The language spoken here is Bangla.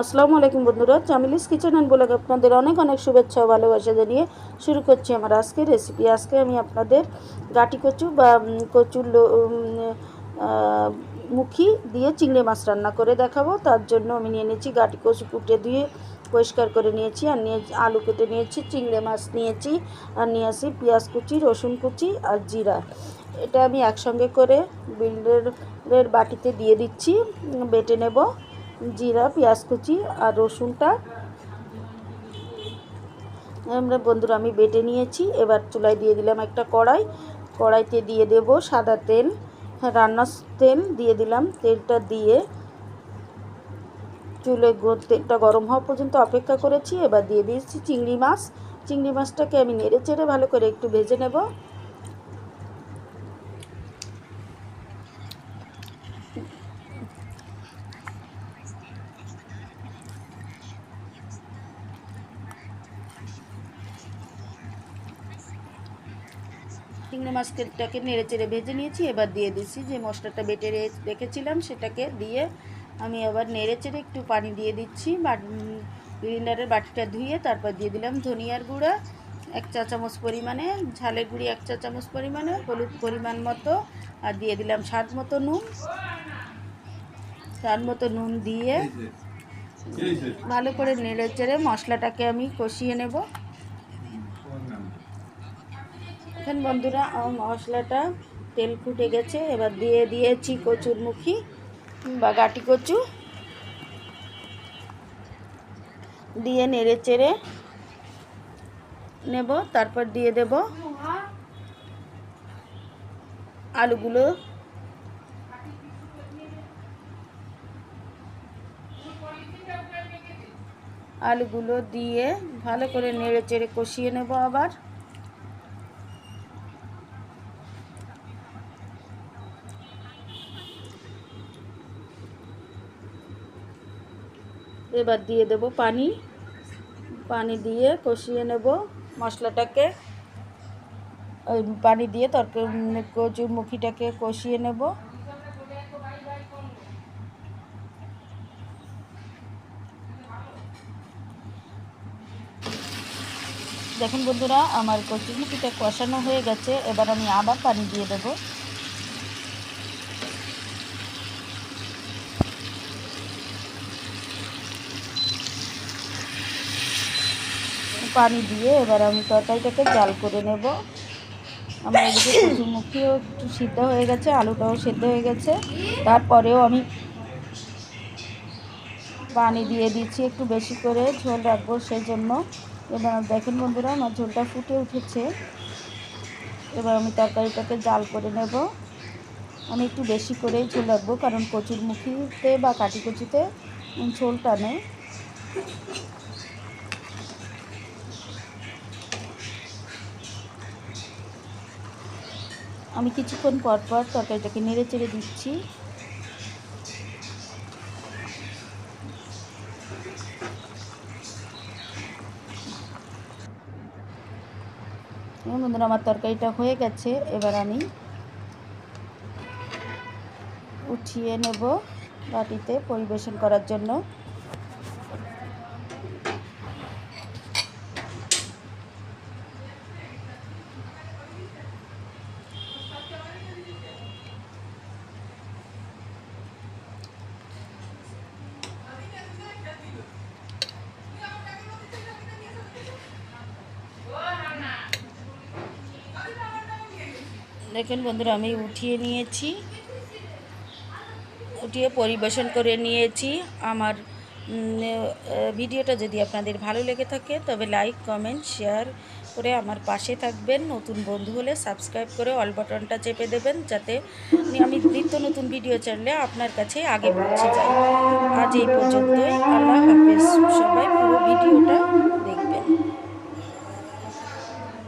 আসসালামু আলাইকুম বন্ধুরা, চামিলিস কিচেন অ্যান্ড বলে আপনাদের অনেক অনেক শুভেচ্ছা ও ভালোবাসা জানিয়ে শুরু করছি আমার আজকের রেসিপি আজকে আমি আপনাদের গাটি কচু বা কচুর মুখি দিয়ে চিংড়ি মাছ রান্না করে দেখাবো। তার জন্য আমি নিয়ে নিয়েছি গাটি কচু কুটে দিয়ে পরিষ্কার করে নিয়েছি আর নিয়ে, আলু কেটে নিয়েছি, চিংড়ি মাছ নিয়েছি আর নিয়ে আসি পেঁয়াজ কুচি, রসুন কুচি আর জিরা। এটা আমি একসঙ্গে করে বিল্ডারের বাটিতে দিয়ে দিচ্ছি, বেটে নেব। জিরা, পেঁয়াজ কুচি আর রসুনটা। আমরা বন্ধুরা, আমি বেটে নিয়েছি। এবার চুলায় দিয়ে দিলাম একটা কড়াই। কড়াইতে দিয়ে দেব সাদা তেল, রান্নার তেল দিয়ে দিলাম। তেলটা দিয়ে চুলে তেলটা গরম হওয়া পর্যন্ত অপেক্ষা করেছি। এবার দিয়ে দিয়েছি চিংড়ি মাছ। চিংড়ি মাছটাকে আমি নেড়ে চেড়ে ভালো করে একটু ভেজে নেব। চিংড়ি মাছটাকে নেড়ে চেড়ে ভেজে নিয়েছি এবার দিয়ে দিচ্ছি যে মশলাটা বেটে রে- রেখেছিলাম সেটাকে দিয়ে আমি আবার নেড়ে চেড়ে একটু পানি দিয়ে দিচ্ছি গ্রিন্ডারের বাটিটা ধুয়ে তারপর দিয়ে দিলাম ধনিয়ার গুঁড়া এক চা চামচ পরিমাণে ঝালের গুঁড়ি এক চা চামচ পরিমাণে হলুদ পরিমাণ মতো আর দিয়ে দিলাম স্বাদ মতো নুন। স্বাদ মতো নুন দিয়ে ভালো করে নেড়ে চেড়ে মশলাটাকে আমি কষিয়ে নেব। এখন বন্ধুরা আমার মশলাটা তেল ফুটে গেছে। এবার দিয়ে দিয়েছি কচুর মুখি বা গাটি কচু। দিয়ে নেড়ে চেড়ে নেব, তারপর দিয়ে দেব আলুগুলো। আলুগুলো দিয়ে ভালো করে নেড়ে চেড়ে কষিয়ে নেব আবার। এবার দিয়ে দেব পানি। পানি দিয়ে কষিয়ে নেব মশলাটাকে। ওই পানি দিয়ে তরকারি কচুর মুখিটাকে কষিয়ে নেব। দেখুন বন্ধুরা, আমার কচুরমুখিটা কষানো হয়ে গেছে। এবার আমি আবার পানি দিয়ে দেবো। পানি দিয়ে এবার আমি তরকারিটাকে জাল করে নেব। আমার এদিকে কচুরমুখিও একটু সিদ্ধ হয়ে গেছে, আলুটাও সিদ্ধ হয়ে গেছে। তারপরেও আমি পানি দিয়ে দিচ্ছি একটু বেশি করে ঝোল রাখব সেই জন্য এবার দেখেন বন্ধুরা, আমার ঝোলটা ফুটে উঠেছে। এবার আমি তরকারিটাকে জাল করে নেব। আমি একটু বেশি করেই ঝোল রাখব, কারণ কচুর মুখিতে বা কাটি কচুতে ঝোল টানে আমি কিছুক্ষণ পর পর তরকারিটাকে নেড়ে চেড়ে দিচ্ছি। বন্ধুরা, আমার তরকারিটা হয়ে গেছে। এবার আমি উঠিয়ে নেব বাটিতে পরিবেশন করার জন্য। দেখেন বন্ধুরা, আমি উঠিয়ে নিয়েছি। উঠিয়ে পরিবেশন করে নিয়েছি। আমার ভিডিওটা যদি আপনাদের ভালো লেগে থাকে, তবে লাইক, কমেন্ট, শেয়ার করে আমার পাশে থাকবেন। নতুন বন্ধু হলে সাবস্ক্রাইব করে অল বাটনটা চেপে দেবেন, যাতে আমি নিত্য নতুন ভিডিও চাইলে আপনার কাছে আগে পৌঁছে যায় আজ এই পর্যন্তই। আল্লাহ হাফেজ। সবাই পুরো ভিডিওটা